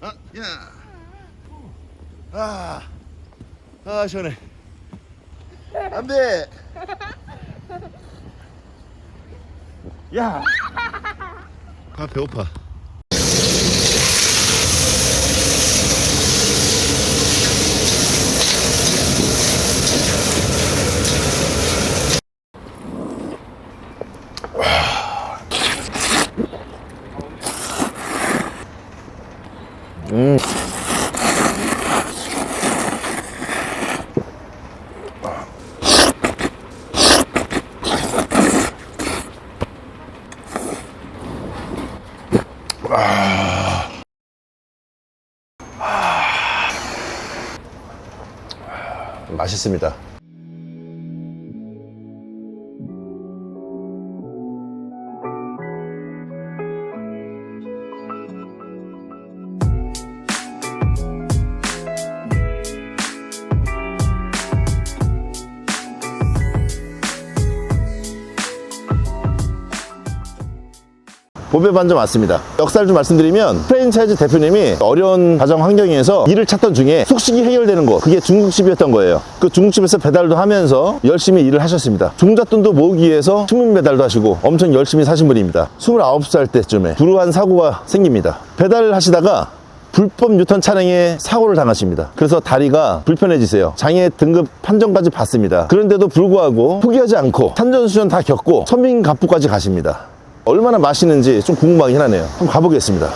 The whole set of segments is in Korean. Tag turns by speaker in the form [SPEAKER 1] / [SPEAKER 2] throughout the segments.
[SPEAKER 1] 아, 야. 아, 아 시원해. 안 돼. 야. 아 배고파. 맛있습니다. 보배 반점 왔습니다. 역사를 좀 말씀드리면 프랜차이즈 대표님이 어려운 가정 환경에서 일을 찾던 중에 숙식이 해결되는 곳 그게 중국집이었던 거예요. 그 중국집에서 배달도 하면서 열심히 일을 하셨습니다. 종잣돈도 모으기 위해서 신문 배달도 하시고 엄청 열심히 사신 분입니다. 29살 때쯤에 불우한 사고가 생깁니다. 배달을 하시다가 불법 유턴 차량에 사고를 당하십니다. 그래서 다리가 불편해지세요. 장애 등급 판정까지 받습니다. 그런데도 불구하고 포기하지 않고 산전수전 다 겪고 천민갑부까지 가십니다. 얼마나 맛있는지 좀 궁금하긴 하네요. 한번 가보겠습니다.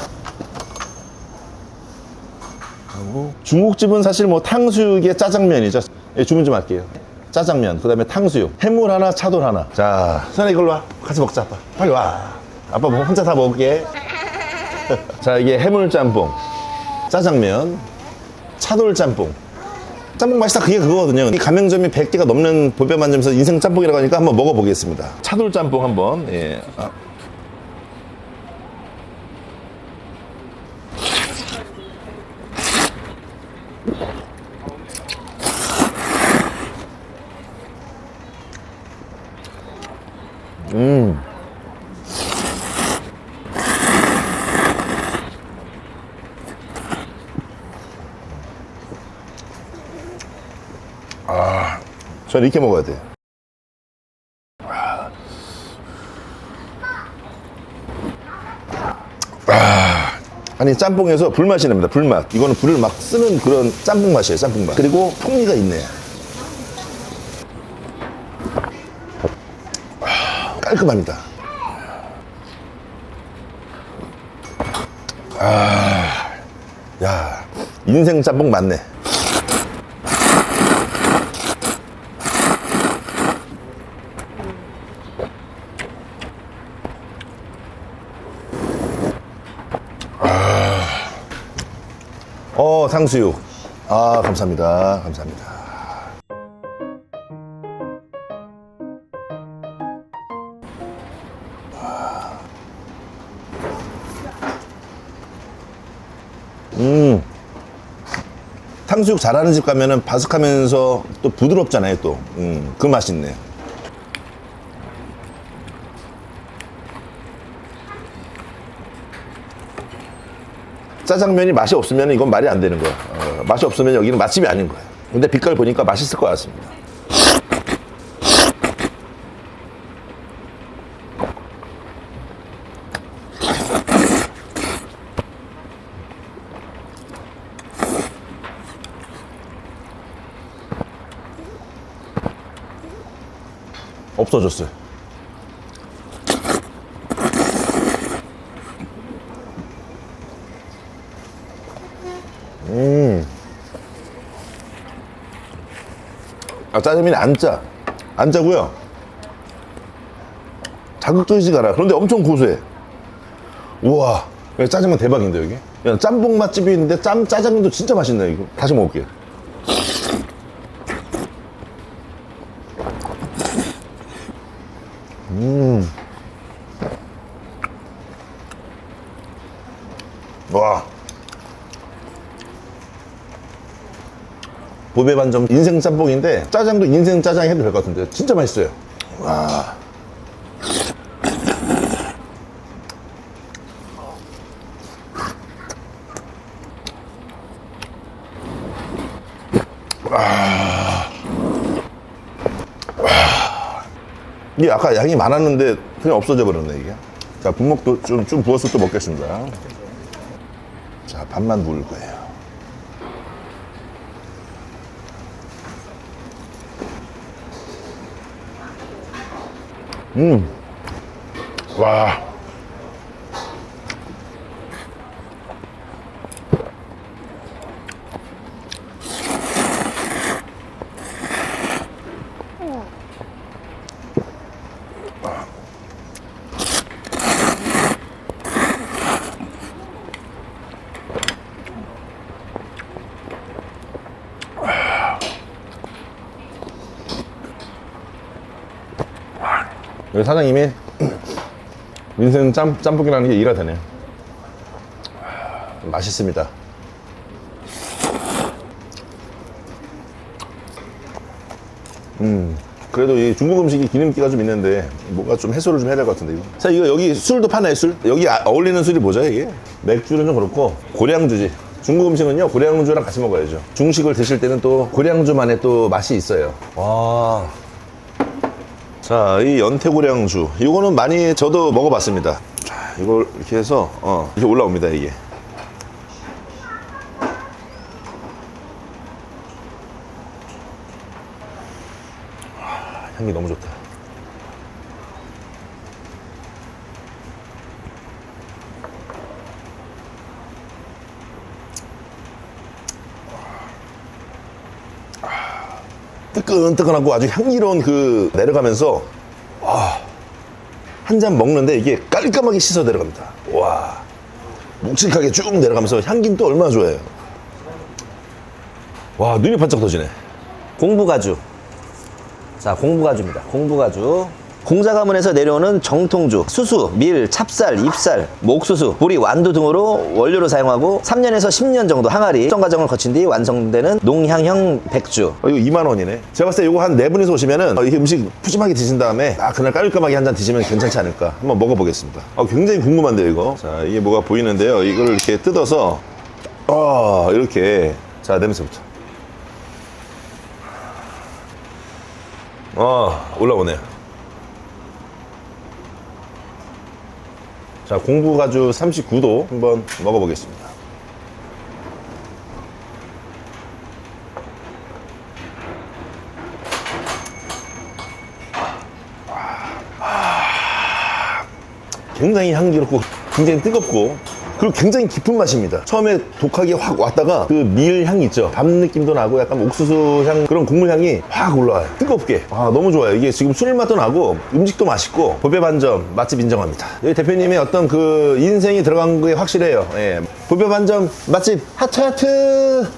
[SPEAKER 1] 중국집은 사실 뭐 탕수육에 짜장면이죠. 예, 주문 좀 할게요. 짜장면, 그 다음에 탕수육, 해물 하나, 차돌 하나. 자, 선아 이걸로 와. 같이 먹자, 아빠. 빨리 와. 아빠 뭐 혼자 다 먹을게. 자, 이게 해물 짬뽕, 짜장면, 차돌 짬뽕. 짬뽕 맛있다 그게 그거거든요. 이 가맹점이 100개가 넘는 볼빼만점에서 인생 짬뽕이라고 하니까 한번 먹어보겠습니다. 차돌 짬뽕 한번. 예. 아. 저는 이렇게 먹어야 돼. 아, 아니 짬뽕에서 불맛이 납니다. 불맛. 이거는 불을 막 쓰는 그런 짬뽕 맛이에요. 짬뽕 맛. 그리고 풍미가 있네. 깔끔합니다. 아, 야, 인생 짬뽕 맞네. 어, 상수육. 아, 감사합니다. 감사합니다. 음. 탕수육 잘하는 집 가면은 바삭하면서 또 부드럽잖아요, 또. 음, 그 맛있네. 짜장면이 맛이 없으면 이건 말이 안 되는 거야. 어, 맛이 없으면 여기는 맛집이 아닌 거야. 근데 빛깔 보니까 맛있을 것 같습니다. 없어졌어요. 아, 짜장면이 안 짜. 안 짜고요. 자극적이지가 않아. 그런데 엄청 고소해. 우와. 짜장면 대박인데, 여기? 야, 짬뽕 맛집이 있는데 짬, 짜장면도 진짜 맛있네, 이거. 다시 먹을게요. 와. 보배 반점 인생 짬뽕인데 짜장도 인생 짜장 해도 될 것 같은데 진짜 맛있어요. 와. 이게 아까 양이 많았는데 그냥 없어져 버렸네 이게 자 분목도 좀, 좀 부어서 또 먹겠습니다 자 반만 부을 거예요. 음, 와. 여기 사장님이 민생 짬, 짬뽕이라는 게 이해가 되네. 맛있습니다. 음, 그래도 이 중국 음식이 기름기가 좀 있는데 뭔가 좀 해소를 좀 해야 될 것 같은데. 이거. 자, 이거 여기 술도 파나요, 술? 여기 아- 어울리는 술이 뭐죠, 이게? 맥주는 좀 그렇고 고량주지. 중국 음식은요, 고량주랑 같이 먹어야죠. 중식을 드실 때는 또 고량주만의 또 맛이 있어요. 와. 자, 이 연태고량주. 이거는 많이 저도 먹어봤습니다. 자, 이걸 이렇게 해서, 어, 이렇게 올라옵니다, 이게. 아, 향기 너무 좋다. 뜨끈뜨끈하고 아주 향기로운 그 내려가면서 아, 한 잔 먹는데 이게 깔끔하게 씻어 내려갑니다. 와 묵직하게 쭉 내려가면서 향기는 또 얼마나 좋아요. 와 눈이 반짝 떠지네.
[SPEAKER 2] 공부가주. 자, 공부가주입니다. 공부가주. 공자 가문에서 내려오는 정통주, 수수, 밀, 찹쌀, 잎살, 목수수, 보리, 완두 등으로 원료로 사용하고 3년에서 10년 정도 항아리 숙성 과정을 거친 뒤 완성되는 농향형 백주.
[SPEAKER 1] 어, 이거 2만 원이네. 제가 봤을 때 이거 한 네 분이서 오시면은 어, 이게 음식 푸짐하게 드신 다음에 아 그날 깔끔하게 한 잔 드시면 괜찮지 않을까. 한번 먹어보겠습니다. 어, 굉장히 궁금한데요, 이거. 자, 이게 뭐가 보이는데요. 이걸 이렇게 뜯어서 어 이렇게 자 냄새부터. 어 올라오네요. 자 공부가주 39도 한번 먹어보겠습니다. 굉장히 향기롭고 굉장히 뜨겁고 그리고 굉장히 깊은 맛입니다. 처음에 독하게 확 왔다가 그 밀 향이 있죠. 밥 느낌도 나고 약간 옥수수 향 그런 국물 향이 확 올라와요. 뜨겁게. 아 너무 좋아요. 이게 지금 술 맛도 나고 음식도 맛있고 법의 반점 맛집 인정합니다. 여기 대표님의 어떤 그 인생이 들어간 게 확실해요. 예. 법의 반점 맛집 하트 하트.